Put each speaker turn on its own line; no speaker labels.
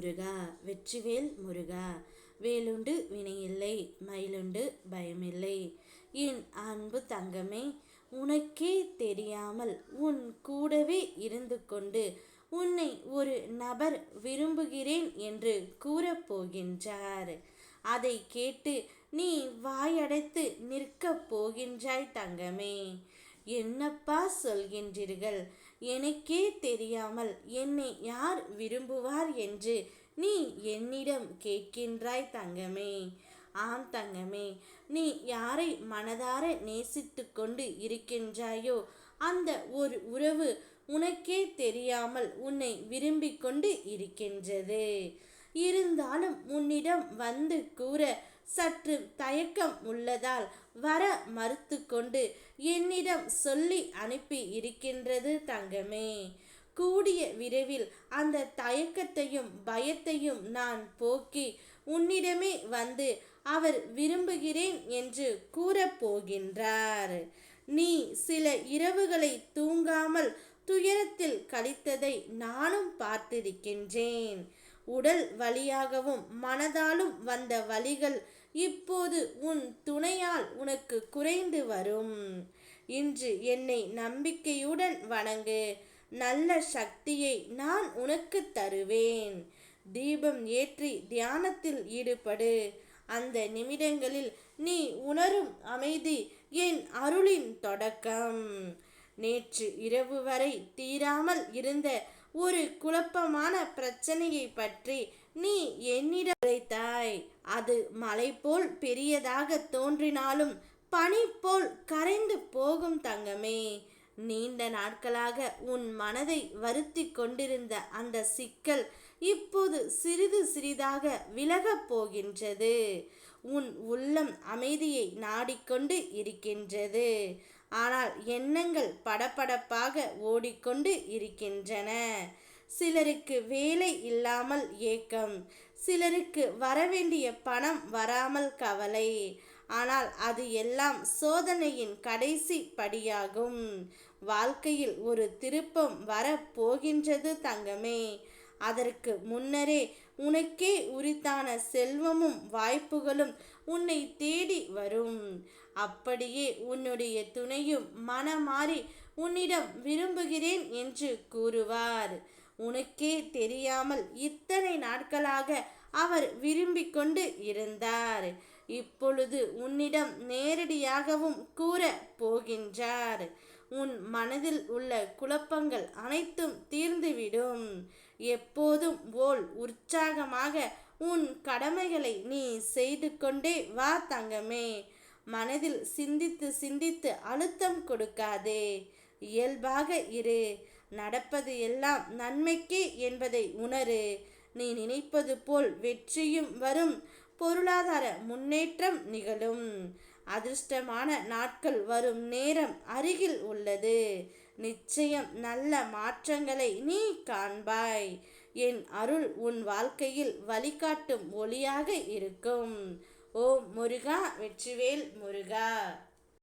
முருகா வெற்றிவேல் முருகா வேலுண்டு வினையில்லை மயிலுண்டு பயமில்லை. என் அன்பு தங்கமே உனக்கே தெரியாமல் உன் கூடவே இருந்து கொண்டு உன்னை ஒரு நபர் விரும்புகிறேன் என்று கூறப்போகின்றார் அதை கேட்டு நீ வாயடைத்து நிற்கப் போகின்றாய் தங்கமே. என்னப்பா சொல்கின்றீர்கள்? எனக்கே தெரியாமல் என்னை யார் விரும்புவார் என்று நீ என்னிடம் கேட்கின்றாய் தங்கமே. ஆம் தங்கமே நீ யாரை மனதார நேசித்து கொண்டு இருக்கின்றாயோ அந்த ஒரு உறவு உனக்கே தெரியாமல் உன்னை விரும்பிக் கொண்டு இருக்கின்றது. இருந்தாலும் உன்னிடம் வந்து கூற சற்று தயக்கம் உள்ளதால் வர மறுத்து கொண்டு என்னிடம் சொல்லி அனுப்பி இருக்கின்றது தங்கமே. கூடிய விரைவில் அந்த தயக்கத்தையும் பயத்தையும் நான் போக்கி உன்னிடமே வந்து அவர் விரும்புகிறேன் என்று கூறப்போகின்றார் நீ சில இரவுகளை தூங்காமல் துயரத்தில் கழித்ததை நானும் பார்த்திருக்கின்றேன். உடல் வழியாகவும் மனதாலும் வந்த வழிகள் இப்போது உன் துணையால் உனக்கு குறைந்து வரும். இன்று என்னை நம்பிக்கையுடன் வணங்கு. நல்ல சக்தியை நான் உனக்கு தருவேன். தீபம் ஏற்றி தியானத்தில் ஈடுபடு. அந்த நிமிடங்களில் நீ உணரும் அமைதி என் அருளின் தொடக்கம். நேற்று இரவு வரை தீராமல் இருந்த ஒரு குழப்பமான பிரச்சனையை பற்றி நீ என்னிடம் உரைத்தாய். அது மலை போல் பெரியதாக தோன்றினாலும் பனி போல் கரைந்து போகும் தங்கமே. நீண்ட நாட்களாக உன் மனதை வருத்தி கொண்டிருந்த அந்த சிக்கல் இப்போது சிறிது சிறிதாக விலகப் போகின்றது. உன் உள்ளம் அமைதியை நாடிக்கொண்டு இருக்கின்றது. ஆனால் எண்ணங்கள் படபடப்பாக ஓடிக்கொண்டு இருக்கின்றன. சிலருக்கு வேலை இல்லாமல் ஏக்கம் சிலருக்கு வரவேண்டிய பணம் வராமல் கவலை. ஆனால் அது எல்லாம் சோதனையின் கடைசி படியாகும். வாழ்க்கையில் ஒரு திருப்பம் வரப்போகின்றது தங்கமே. அதற்கு முன்னரே உனக்கே உரித்தான செல்வமும் வாய்ப்புகளும் உன்னை தேடி வரும். அப்படியே உன்னுடைய துணையும் மனமாறி உன்னிடம் விரும்புகிறேன் என்று கூறுவார். உனக்கே தெரியாமல் இத்தனை நாட்களாக அவர் விரும்பிக் கொண்டு இருந்தார். இப்பொழுது உன்னிடம் நேரடியாகவும் கூற போகின்றார். உன் மனதில் உள்ள குழப்பங்கள் அனைத்தும் தீர்ந்துவிடும். எப்போதும் போல் உற்சாகமாக உன் கடமைகளை நீ செய்து கொண்டே வா தங்கமே. மனதில் சிந்தித்து சிந்தித்து அழுத்தம் கொடுக்காதே. இயல்பாக இரு. நடப்பது எல்லாம் நன்மைக்கே என்பதை உணரு. நீ நினைப்பது போல் வெற்றியும் வரும். பொருளாதார முன்னேற்றம் நிகழும். அதிர்ஷ்டமான நாட்கள் வரும் நேரம் அருகில் உள்ளது. நிச்சயம் நல்ல மாற்றங்களை நீ காண்பாய். என் அருள் உன் வாழ்க்கையில் வழிகாட்டும் ஒளியாக இருக்கும். ஓம் முருகா வெற்றிவேல் முருகா!